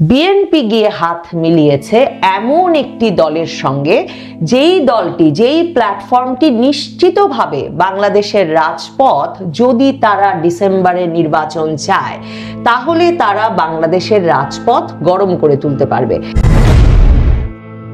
BNP গিয়ে হাত মিলিয়েছে এমন একটি দলের সঙ্গে, যেই দলটি, যেই প্ল্যাটফর্মটি নিশ্চিতভাবে বাংলাদেশের রাজপথ যদি তারা ডিসেম্বরে নির্বাচন চায়, তাহলে তারা বাংলাদেশের রাজপথ গরম করে তুলতে পারবে।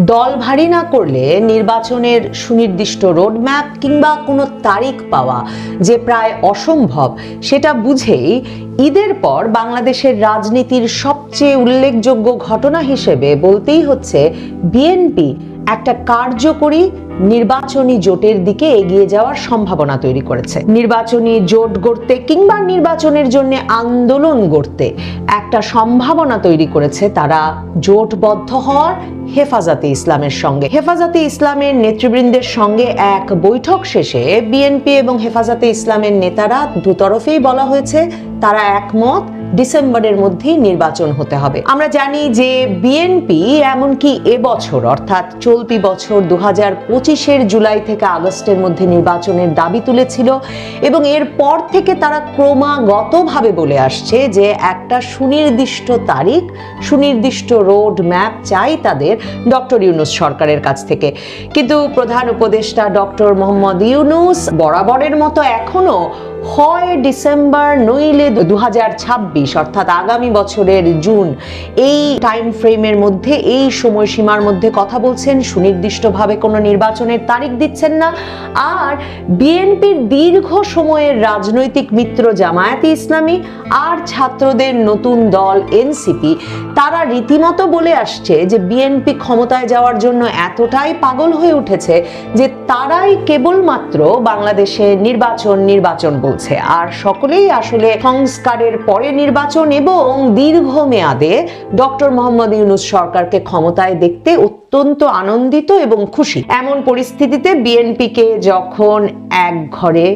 দল ভারী না করলে নির্বাচনের সুনির্দিষ্ট রোডম্যাপ কিংবা কোনো তারিখ পাওয়া যে প্রায় অসম্ভব, সেটা বুঝেই ঈদের পর বাংলাদেশের রাজনীতির সবচেয়ে উল্লেখযোগ্য ঘটনা হিসেবে বলতেই হচ্ছে বিএনপি একটা কার্যকরী নির্বাচনী জোটের দিকে এগিয়ে যাওয়ার সম্ভাবনা তৈরি করেছে। নির্বাচনী জোট গড়তে কিংবা নির্বাচনের জন্য আন্দোলন গড়তে একটা সম্ভাবনা তৈরি করেছে তারা জোটবদ্ধ হওয়ার হেফাজতে ইসলামের সঙ্গে। হেফাজতে ইসলামের নেতৃবৃন্দের সঙ্গে এক বৈঠক শেষে বিএনপি এবং হেফাজতে ইসলামের নেতারা দুতরফেই বলা হয়েছে, তারা একমত ডিসেম্বরের মধ্যেই নির্বাচন হতে হবে। আমরা জানি যে বিএনপি এমনকি এবছর, অর্থাৎ চলতি বছর দু হাজার পঁচিশের জুলাই থেকে আগস্টের মধ্যে নির্বাচনের দাবি তুলেছিল এবং এরপর থেকে তারা ক্রমাগতভাবে বলে আসছে যে একটা সুনির্দিষ্ট তারিখ, সুনির্দিষ্ট রোড ম্যাপ চাই তাদের ডক্টর ইউনুস সরকারের কাছ থেকে। কিন্তু প্রধান উপদেষ্টা ডক্টর মোহাম্মদ ইউনুস বরাবরের মতো এখনও হয় ডিসেম্বর নইলে দু হাজার ছাব্বিশ, অর্থাৎ আগামী বছরের জুন। এই টাইম ফ্রেমের মধ্যে, এই সময়সীমার মধ্যে কথা বলছেন, সুনির্দিষ্টভাবে কোনো নির্বাচনের তারিখ দিচ্ছেন না। আর বিএনপির দীর্ঘ সময়ের রাজনৈতিক মিত্র জামায়াতে ইসলামী আর ছাত্রদের নতুন দল এনসিপি, তারা রীতিমতো বলে আসছে যে বিএনপি ক্ষমতায় যাওয়ার জন্য এতটাই পাগল হয়ে উঠেছে যে তারাই কেবলমাত্র বাংলাদেশে নির্বাচন নির্বাচন বলছে। আর সকলেই আসলে সংস্কারের পরে নির্বাচন এবং দীর্ঘমেয়াদে ডক্টর মোহাম্মদ ইউনুস সরকারকে ক্ষমতায় দেখতে অত্যন্ত আনন্দিত এবং খুশি। এমন পরিস্থিতিতে বিএনপিকে যখন এক ঘরে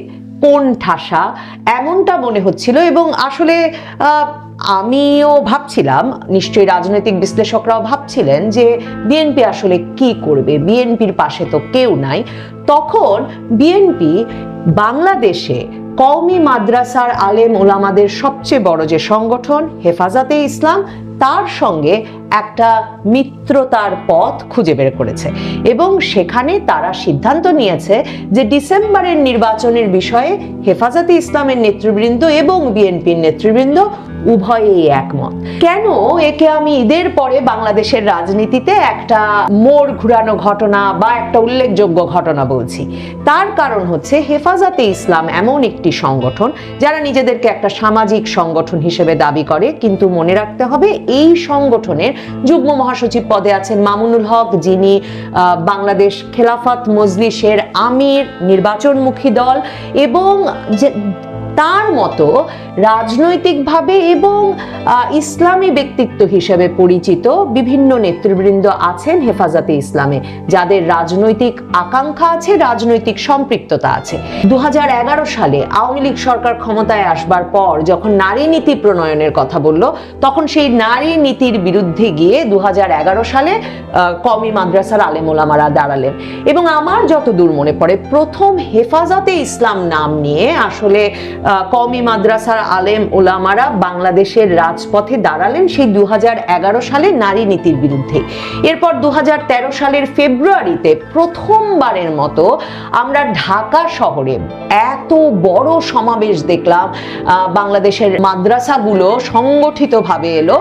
কোন ঠাসা এমনটা মনে হচ্ছিল এবং আসলে আমিও ভাবছিলাম, নিশ্চয়ই রাজনৈতিক বিশ্লেষকরাও ভাবছিলেন যে বিএনপি আসলে কি করবে বিএনপির পাশে তো কেউ নাই। তখন বিএনপি বাংলাদেশে কওমি মাদ্রাসার আলেম ওলামাদের সবচেয়ে বড় যে সংগঠন, হেফাজতে ইসলাম তার সঙ্গে একটা মিত্রতার পথ খুঁজে বের করেছে। এবং সেখানে তারা সিদ্ধান্ত নিয়েছে যে ডিসেম্বরের নির্বাচনের বিষয়ে হেফাজতে ইসলামের নেতৃবৃন্দ এবং বিএনপির নেতৃবৃন্দ উভয়েই একমত। কেন একে আমি ঈদের পরে বাংলাদেশের রাজনীতিতে একটা মোড় ঘুরানো ঘটনা বা একটা উল্লেখযোগ্য ঘটনা বলছি? তার কারণ হচ্ছে হেফাজতে ইসলাম এমন একটি সংগঠন যারা নিজেদেরকে একটা সামাজিক সংগঠন হিসেবে দাবি করে। কিন্তু মনে রাখতে হবে, এই সংগঠনের যুগ্ম মহাসচিব পদে আছেন মামুনুল হক, যিনি বাংলাদেশ খেলাফত মজলিসের আমির নির্বাচনমুখী দল এবং তার মতো রাজনৈতিকভাবে এবং ইসলামী ব্যক্তিত্ব হিসেবে পরিচিত বিভিন্ন নেতৃবৃন্দ আছেন হেফাজতে ইসলামে, যাদের রাজনৈতিক আকাঙ্ক্ষা আছে, রাজনৈতিক সম্পৃক্ততা আছে। দু সালে আওয়ামী লীগ সরকার ক্ষমতায় আসবার পর যখন নারী নীতি প্রণয়নের কথা বলল, তখন সেই নারী নীতির বিরুদ্ধে গিয়ে দু হাজার এগারো সালে কমি মাদ্রাসার আলেমোলামারা দাঁড়ালেন। এবং আমার যতদূর মনে পড়ে, প্রথম হেফাজতে ইসলাম নাম নিয়ে আসলে কওমি মাদ্রাসার আলেম ওলামারা বাংলাদেশের রাজপথে দাঁড়ালেন সেই দু সালে নারী নীতির বিরুদ্ধে। এরপর দু সালের ফেব্রুয়ারিতে প্রথমবারের মতো আমরা ঢাকা শহরে এত বড় সমাবেশ দেখলাম বাংলাদেশের মাদ্রাসাগুলো সংগঠিতভাবে এলো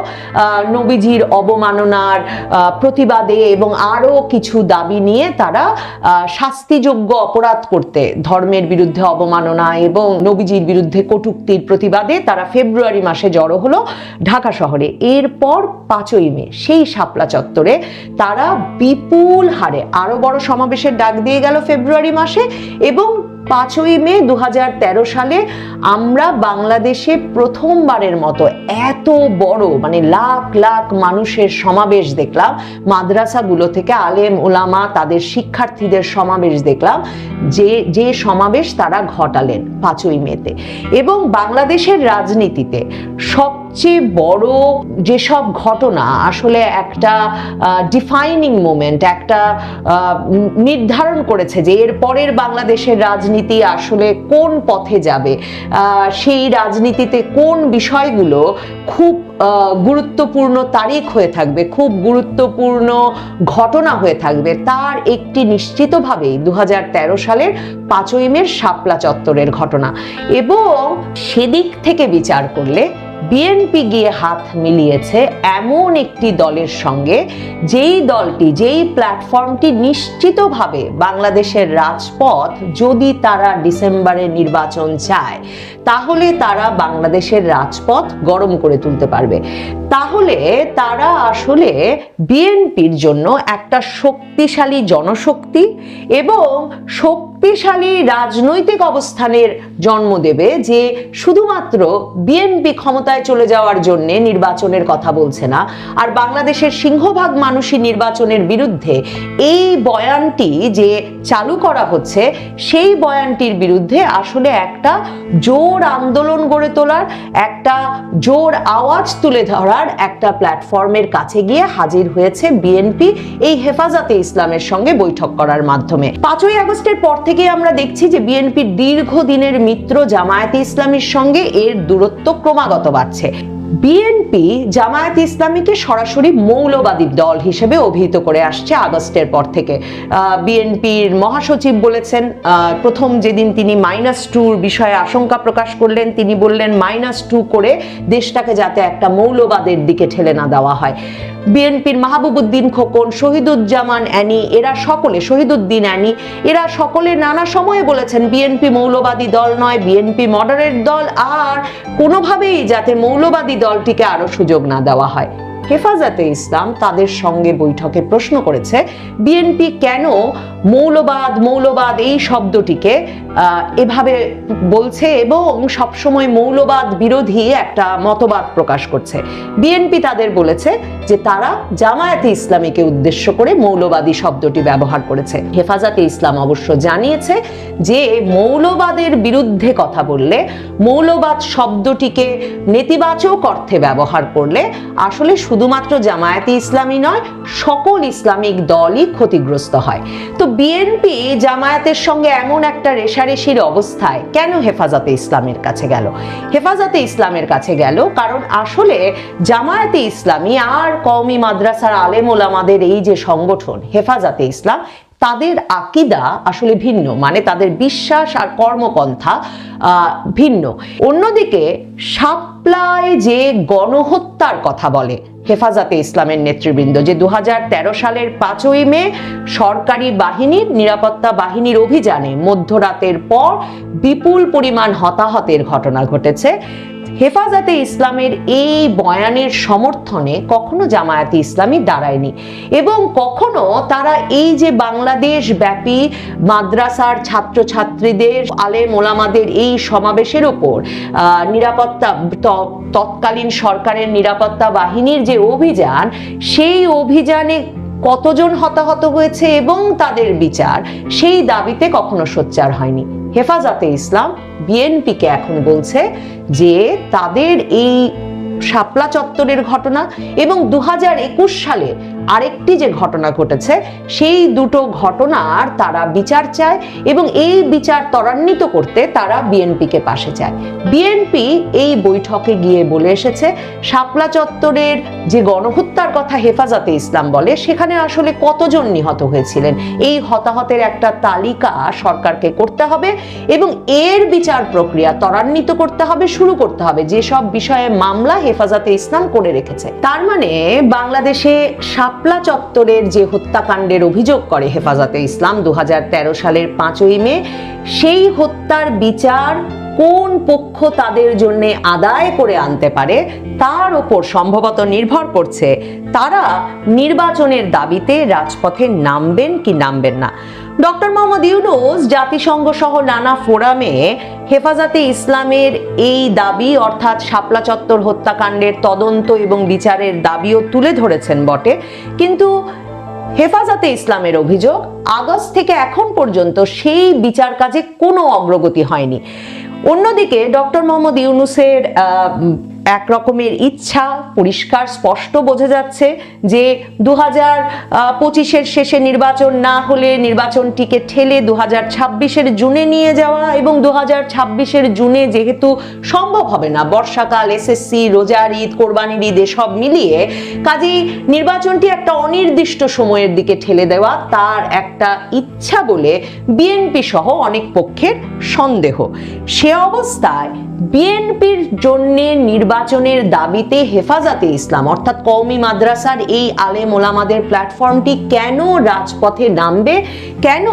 নবীজির অবমাননার প্রতিবাদে এবং আরও কিছু দাবি নিয়ে তারা শাস্তিযোগ্য অপরাধ করতে, ধর্মের বিরুদ্ধে অবমাননা এবং নবীজির বিরুদ্ধে কটূক্তির প্রতিবাদে তারা ফেব্রুয়ারি মাসে জড়ো হলো ঢাকা শহরে। এরপর পাঁচই মে, সেই শাপলা চত্বরে তারা বিপুল হারে আরও বড় সমাবেশের ডাক দিয়ে গেল ফেব্রুয়ারি মাসে এবং পাঁচই মে দু হাজার তেরো সালে আমরা বাংলাদেশে প্রথমবারের মতো এত বড় মানে লাখ লাখ মানুষের সমাবেশ দেখলাম। মাদ্রাসাগুলো থেকে আলেম ওলামা তাদের শিক্ষার্থীদের সমাবেশ দেখলাম। যে যে সমাবেশ তারা ঘটালেন পাঁচই মেতে। এবং বাংলাদেশের রাজনীতিতে সব সবচেয়ে বড় যেসব ঘটনা, আসলে একটা ডিফাইনিং মোমেন্ট একটা নির্ধারণ করেছে যে এর পরের বাংলাদেশের রাজনীতি আসলে কোন পথে যাবে? সেই রাজনীতিতে কোন বিষয়গুলো খুব গুরুত্বপূর্ণ তারিখ হয়ে থাকবে, খুব গুরুত্বপূর্ণ ঘটনা হয়ে থাকবে, তার একটি নিশ্চিতভাবেই দু হাজার তেরো সালের পাঁচই মের শাপলা চত্বরের ঘটনা। এবং সেদিক থেকে বিচার করলে বিএনপি গিয়ে হাত মিলিয়েছে এমন একটি দলের সঙ্গে, যেই দলটি, যেই প্ল্যাটফর্মটি নিশ্চিতভাবে বাংলাদেশের রাজপথ যদি তারা ডিসেম্বরে নির্বাচন চায়, তাহলে তারা বাংলাদেশের রাজপথ গরম করে তুলতে পারবে। তাহলে তারা আসলে বিএনপির জন্য একটা শক্তিশালী জনশক্তি এবং শক্তিশালী রাজনৈতিক অবস্থানের জন্ম দেবে যে শুধুমাত্র বিএনপি ক্ষমতায় চলে যাওয়ার জন্য নির্বাচনের কথা বলছে না। আর বাংলাদেশের সিংহভাগ মানুষই নির্বাচনের বিরুদ্ধে এই বয়ানটি যে চালু করা হচ্ছে, সেই বয়ানটির বিরুদ্ধে আসলে একটা জোর আন্দোলন গড়ে তোলার, একটা জোর আওয়াজ তুলে ধরার একটা প্ল্যাটফর্মের কাছে গিয়ে হাজির হয়েছে বিএনপি এই হেফাজতে ইসলামের সঙ্গে বৈঠক করার মাধ্যমে। পাঁচই আগস্টের পর থেকে আমরা দেখছি যে বিএনপির দীর্ঘদিনের মিত্র জামায়াতে ইসলামীর সঙ্গে এর দূরত্ব ক্রমাগত বাড়ছে। বিএনপি জামায়াত ইসলামীকে সরাসরি মৌলবাদী দল হিসেবে অভিহিত করে আসছে আগস্টের পর থেকে। বিএনপির মহাসচিব বলেছেন প্রথম যেদিন তিনি মাইনাস টুর বিষয়ে আশঙ্কা প্রকাশ করলেন, তিনি বললেন মাইনাস টু করে দেশটাকে যাতে একটা মৌলবাদের দিকে ঠেলে না দেওয়া হয়। বিএনপির মাহবুবুদ্দিন খোকন, শহীদুজ্জামান অ্যানি, এরা সকলে, শহীদুদ্দিন অ্যানি, এরা সকলে নানা সময়ে বলেছেন বিএনপি মৌলবাদী দল নয় বিএনপি মডারেট দল, আর কোনোভাবেই যাতে মৌলবাদী দলটিকে আরও সুযোগ না দেওয়া হয়। হেফাজতে ইসলাম তাদের সঙ্গে বৈঠকে প্রশ্ন করেছে, বিএনপি কেন মৌলবাদ মৌলবাদ এই শব্দটিকে এভাবে বলছে এবং সবসময় মৌলবাদ বিরোধী একটা মতবাদ প্রকাশ করছে। বিএনপি তাদের বলেছে যে তারা জামায়াতে ইসলামীকে উদ্দেশ্য করে মৌলবাদী শব্দটি ব্যবহার করেছে। হেফাজতে ইসলাম অবশ্য জানিয়েছে যে মৌলবাদের বিরুদ্ধে কথা বললে মৌলবাদ শব্দটিকে নেতিবাচক অর্থে ব্যবহার করলে আসলে শুধুমাত্র জামায়াতে ইসলামী নয়, সকল ইসলামিক দলই ক্ষতিগ্রস্ত হয়। তো বিএনপি জামায়াতের সঙ্গে এমন একটা রেশারেশির অবস্থায় কেন হেফাজতে ইসলামের কাছে গেল? হেফাজতে ইসলামের কাছে গেল কারণ আসলে জামায়াতে ইসলামী আর কওমি মাদ্রাসার আলেম ওলামাদের এই যে সংগঠন, হেফাজতে ইসলাম, তাদের আকিদা আসলে ভিন্ন মানে তাদের বিশ্বাস আর কর্মপন্থা ভিন্ন। অন্যদিকে সাপ্লায় যে গণহত্যার কথা বলে হেফাজতে ইসলামের নেতৃবৃন্দ, যে দু হাজার তেরো সালের পাঁচই মে সরকারি বাহিনীর নিরাপত্তা বাহিনীর অভিযানে মধ্যরাতের পর বিপুল পরিমাণ হতাহতের ঘটনা ঘটেছে। হেফাজতে ইসলামের এই বয়ানের সমর্থনে কখনো জামায়াতে ইসলামী দাঁড়ায়নি এবং কখনো তারা এই যে বাংলাদেশ ব্যাপী মাদ্রাসার ছাত্রছাত্রীদের, আলেম ওলামাদের এই সমাবেশের ওপর নিরাপত্তা তৎকালীন সরকারের নিরাপত্তা বাহিনীর যে অভিযান, সেই অভিযানে কতজন হতাহত হয়েছে এবং তাদের বিচার, সেই দাবিতে কখনো সোচ্চার হয়নি। হেফাজতে ইসলাম বিএনপিকে এখন বলছে যে তাদের এই শাপলা চত্বরের ঘটনা এবং দু হাজার একুশ সালে আরেকটি যে ঘটনা ঘটেছে, সেই দুটো ঘটনার তারা বিচার চায় এবং এই বিচার ত্বরান্বিত করতে তারা বিএনপিকে পাশে চায়। বিএনপি এই বৈঠকে গিয়ে বলে এসেছে, শাপলা চত্বরের যে গণহত্যার কথা হেফাজতে ইসলাম বলে, সেখানে আসলে কতজন নিহত হয়েছিলেন? এই হতাহতের একটা তালিকা সরকারকে করতে হবে এবং এর বিচার প্রক্রিয়া ত্বরান্বিত করতে হবে, শুরু করতে হবে। যেসব বিষয়ে মামলা হেফাজতে ইসলাম করে রেখেছে। তার মানে বাংলাদেশে শাপলা চত্বরের যে হত্যাকাণ্ডের অভিযোগ করে হেফাজতে ইসলাম দু সালের পাঁচই মে, সেই হত্যার বিচার কোন পক্ষ তাদের জন্য আদায় করে আনতে পারে, তার ওপর সম্ভবত নির্ভর করছে তারা নির্বাচনের দাবিতে রাজপথে নামবেন কি নামবেন না। ডক্টর মোহাম্মদ ইউনুস জাতিসংঘ সহ নানা ফোরামে হেফাজতে ইসলামের এই দাবি, অর্থাৎ শাপলা চত্বর হত্যাকাণ্ডের তদন্ত এবং বিচারের দাবিও তুলে ধরেছেন বটে। কিন্তু হেফাজতে ইসলামের অভিযোগ, আগস্ট থেকে এখন পর্যন্ত সেই বিচার কাজে কোনো অগ্রগতি হয়নি। অন্যদিকে ডক্টর মোহাম্মদ ইউনুসের এক রকমের ইচ্ছা, পরিষ্কার, স্পষ্ট বোঝা যাচ্ছে যে দু হাজার পঁচিশের শেষে নির্বাচন না হলে নির্বাচনটিকে ঠেলে দু হাজার ছাব্বিশের জুনে নিয়ে যাওয়া এবং দু হাজার ছাব্বিশের জুনে যেহেতু সম্ভব হবে না, বর্ষাকাল এসএসসি রোজার ঈদ কোরবানির ঈদ, এসব মিলিয়ে, কাজেই নির্বাচনটি একটা অনির্দিষ্ট সময়ের দিকে ঠেলে দেওয়া তার একটা ইচ্ছা বলে বিএনপি সহ অনেক পক্ষের সন্দেহ। সে অবস্থায় বিএনপির জন্যে জন্য নির্বাচনের দাবিতে হেফাজতে ইসলাম, অর্থাৎ কওমি মাদ্রাসার এই আলেম ওলামাদের প্ল্যাটফর্মটি কেন রাজপথে নামবে? কেন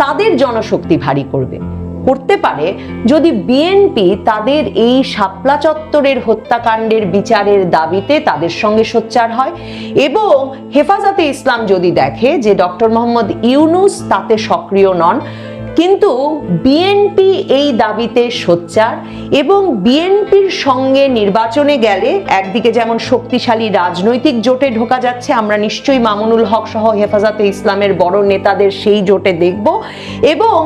তাদের জনশক্তি ভারী করবে? করতে পারে যদি বিএনপি তাদের এই শাপলা চত্বরের হত্যাকাণ্ডের বিচারের দাবিতে তাদের সঙ্গে সোচ্চার হয় এবং হেফাজতে ইসলাম যদি দেখে যে ডক্টর মোহাম্মদ ইউনুস তাতে সক্রিয় নন কিন্তু বিএনপি এই দাবিতে সোচ্চার এবং বিএনপির সঙ্গে নির্বাচনে গেলে একদিকে যেমন শক্তিশালী রাজনৈতিক জোটে ঢোকা যাচ্ছে, আমরা নিশ্চয়ই মামুনুল হক সহ হেফাজতে ইসলামের বড় নেতাদের সেই জোটে দেখব এবং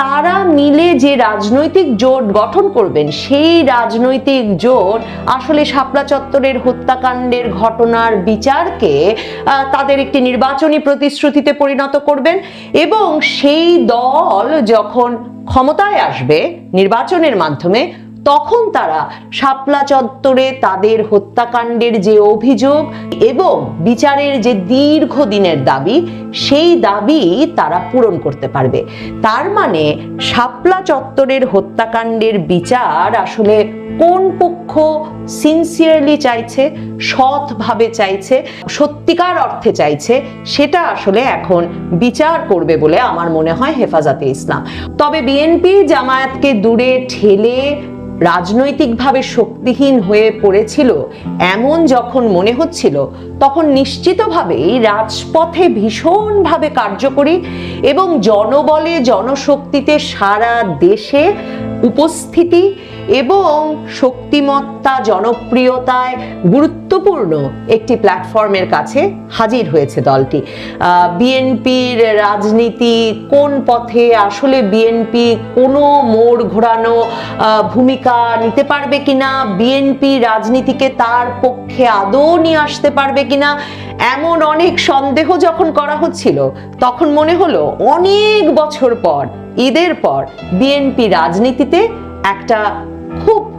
তারা মিলে যে রাজনৈতিক জোট গঠন করবেন, সেই রাজনৈতিক জোট আসলে শাপলা চত্বরের হত্যাকাণ্ডের ঘটনার বিচারকে তাদের একটি নির্বাচনী প্রতিশ্রুতিতে পরিণত করবেন এবং সেই দল যখন ক্ষমতায় আসবে নির্বাচনের মাধ্যমে তখন তারা শাপলা চত্বরে তাদের হত্যাকাণ্ডের যে অভিযোগ এবং বিচারের যে দীর্ঘদিনের দাবি, সেই দাবি তারা পূরণ করতে পারবে। তার মানে শাপলা চত্বরের হত্যাকাণ্ডের বিচার আসলে কোন পক্ষ সিনসিয়ারলি চাইছে, সৎভাবে চাইছে, সত্যিকার অর্থে চাইছে, সেটা আসলে এখন বিচার করবে বলে আমার মনে হয় হেফাজতে ইসলাম। তবে বিএনপি জামায়াতকে দূরে ঠেলে রাজনৈতিকভাবে শক্তিহীন হয়ে পড়েছিল এমন যখন মনে হচ্ছিল, তখন নিশ্চিতভাবেই রাজপথে ভীষণভাবে কার্যকরী এবং জনবলে জনশক্তিতে সারা দেশে উপস্থিতি এবং শক্তিমত্তা, জনপ্রিয়তায় গুরুত্বপূর্ণ একটি প্ল্যাটফর্মের কাছে হাজির হয়েছে দলটি। বিএনপির রাজনীতি কোন পথে, আসলে বিএনপি কোনো মোড় ঘোরানো ভূমিকা নিতে পারবে কিনা, বিএনপি রাজনীতিকে তার পক্ষে আদৌ নিয়ে আসতে পারবে কিনা, এমন অনেক সন্দেহ যখন করা হচ্ছিল, তখন মনে হলো অনেক বছর পর, ঈদের পর বিএনপি রাজনীতিতে একটা খুব